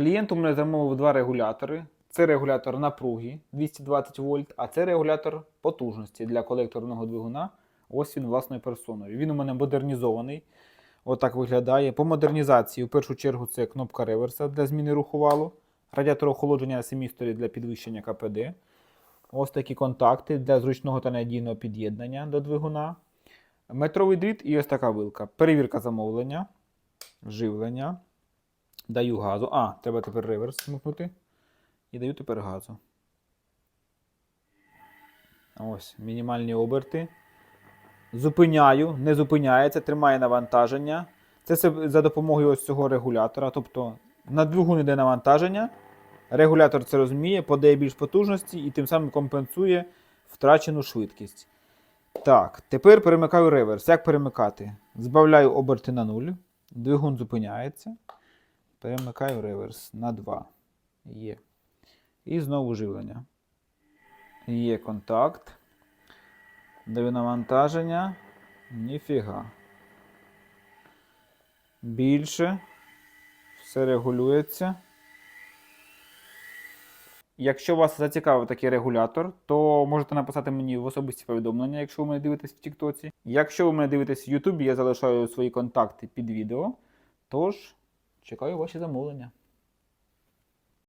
Клієнт у мене замовив два регулятори. Це регулятор напруги 220 вольт, а це регулятор потужності для колекторного двигуна. Ось він власною персоною. Він у мене модернізований. Отак виглядає. По модернізації, в першу чергу, це кнопка реверса для зміни руху валу, радіатор охолодження семісторі для підвищення КПД. Ось такі контакти для зручного та надійного під'єднання до двигуна. Метровий дріт і ось така вилка. Перевірка замовлення, живлення. Даю газу. А, треба тепер реверс вмикнути. І даю тепер газу. Ось, мінімальні оберти. Зупиняю, не зупиняється, тримає навантаження. Це за допомогою ось цього регулятора. Тобто на двигун йде навантаження. Регулятор це розуміє, подає більш потужності і тим самим компенсує втрачену швидкість. Так, тепер перемикаю реверс. Як перемикати? Збавляю оберти на 0. Двигун зупиняється. Перемикаю реверс на 2. Є. І знову живлення. Є контакт. Даю навантаження. Ніфіга. Більше. Все регулюється. Якщо вас зацікавив такий регулятор, то можете написати мені в особисті повідомлення, якщо ви мене дивитесь в Тіктоці. Якщо ви мене дивитесь в Ютубі, я залишаю свої контакти під відео. Тож, чекаю ваші замовлення.